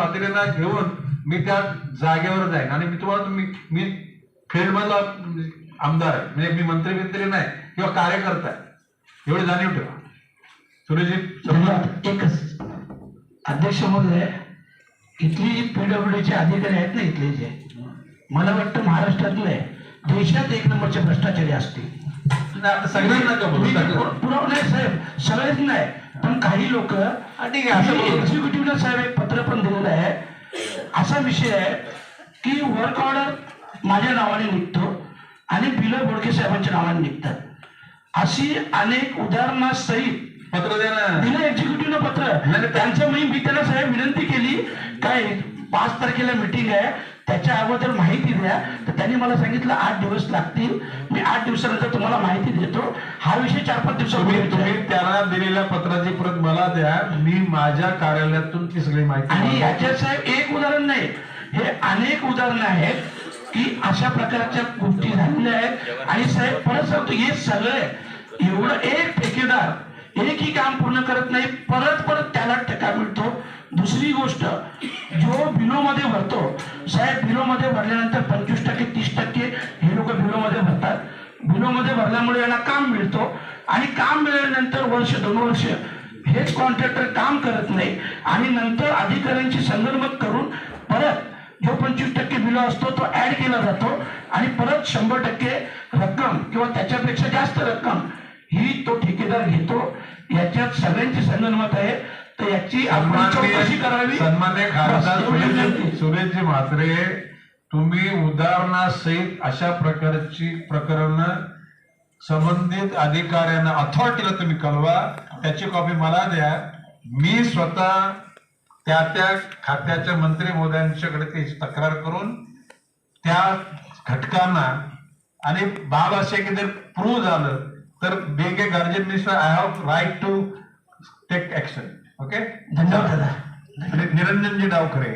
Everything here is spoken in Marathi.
स्वातंत्र्यांना घेऊन मी त्या जागेवर जाईन. आणि मी तुम्हाला मी मी फील्ड मधला आमदार आहे. म्हणजे मी मंत्री मंत्री नाही किंवा कार्यकर्ता आहे. एवढी जाणीव ठेवा. सुरेशजी एकच अध्यक्ष महोदय इथली पीडब्ल्यूडीचे अधिकारी आहेत ना इथले जे मला वाटतं महाराष्ट्रातले देशात एक नंबरचे भ्रष्टाचारी असतील. आता सगळ्यांना पुरव नाही साहेब सगळेच नाही पण काही लोक. एक्झिक्युटिव्हला साहेब एक पत्र पण असा विषय आहे की वर्क ऑर्डर माझ्या नावाने निघतो आणि बिलं बोडके साहेबांच्या नावाने निघतात. अशी अनेक उदाहरणासहित पत्र दिलं एक्झिक्युटिव्हला पत्र. त्यांचं मी मी त्यांना साहेब विनंती केली काय पाच तारखेला मिटिंग आहे त्याच्या अगोदर माहिती द्या. तर त्यांनी मला सांगितलं आठ दिवस लागतील. मी आठ दिवसानंतर तुम्हाला माहिती देतो. हा विषय चार पाच तुम्ही दिवसापूर्वी तुम्ही त्यांना दिलेल्या पत्राची प्रत मला द्या मी माझ्या कार्यालयातून ती सगळी माहिती आणि याच्यात साहेब एक उदाहरण नाही. हे अनेक उदाहरणं आहेत की अशा प्रकारच्या गोष्टी झालेल्या आहेत. आणि साहेब परत सांगतो हे सगळे एवढं एक ठेकेदार एकही काम पूर्ण करत नाही परत परत त्याला टका मिळतो. दुसरी गोष्ट जो बिलोमध्ये भरतो साहेब बिलोमध्ये भरल्यानंतर पंचवीस टक्के तीस टक्के हे लोक बिलोमध्ये भरतात. बिलोमध्ये भरल्यामुळे यांना काम मिळतो. आणि काम मिळाल्यानंतर वर्ष दोन वर्ष हेच कॉन्ट्रॅक्टर काम करत नाही. आणि नंतर अधिकाऱ्यांची संगनमत करून परत जो पंचवीस टक्के बिलो असतो तो ऍड केला जातो. आणि परत शंभर टक्के रक्कम किंवा त्याच्यापेक्षा जास्त रक्कम ही तो ठेकेदार घेतो. याच्यात सगळ्यांची संगनमत आहे. तर याची आपण चौकशी करावी. सन्मान्य खासदार. सुरेशजी म्हात्रे तुम्ही उदाहरणासहित अशा प्रकारची प्रकरण संबंधित अधिकाऱ्यांना अथॉरिटीला तुम्ही कळवा त्याची कॉपी मला द्या. मी स्वतः त्या त्या खात्याच्या मंत्री महोदयांच्याकडे ती तक्रार करून त्या घटकांना आणि बाब असे की जर प्रूव्ह झालं तर बेंगे guardian minister I have right to take action okay धन्यवाद निरंजनजी डावखरे.